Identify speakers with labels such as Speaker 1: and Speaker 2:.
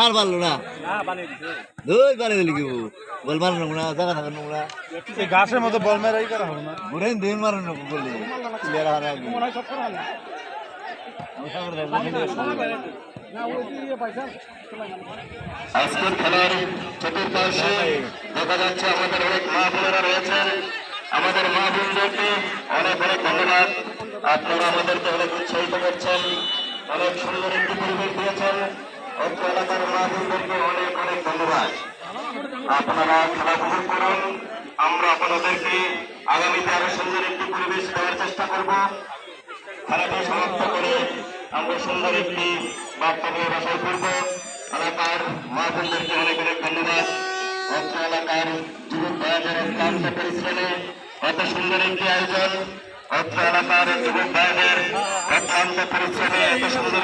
Speaker 1: আর পারল না। দুই পারে দিলি বল না জায়গা
Speaker 2: বল মেরাই করা হবে না।
Speaker 1: দিন না
Speaker 3: আজকের খেলার চতুর্পাশে দেখা যাচ্ছে আমাদের অনেক মা বোনেরা রয়েছেন আমাদের মা বোনদেরকে অনেক অনেক ধন্যবাদ। আপনারা আমাদেরকে অনেক উৎসাহিত করছেন। অনেক সুন্দর একটি পরিবেশ দিয়েছেন। অত্র এলাকার মা বোনদেরকে অনেক অনেক ধন্যবাদ। আপনারা খেলা উপভোগ করুন। আমরা আপনাদেরকে আগামীতে আরও সুন্দর একটি পরিবেশ দেওয়ার চেষ্টা করব। খেলাটি সমাপ্ত করে আমরা সুন্দর একটি বার্তা নিয়ে বাসায় করব এলাকার মা বোনদেরকে অনেক অনেক ধন্যবাদ। অত্র এলাকার যুবক ভাইদের অত্যন্ত পরিশ্রমে এত সুন্দর একটি আয়োজন। অত্র এলাকার যুবক ভাইদের অত্যন্ত পরিশ্রমে এত সুন্দর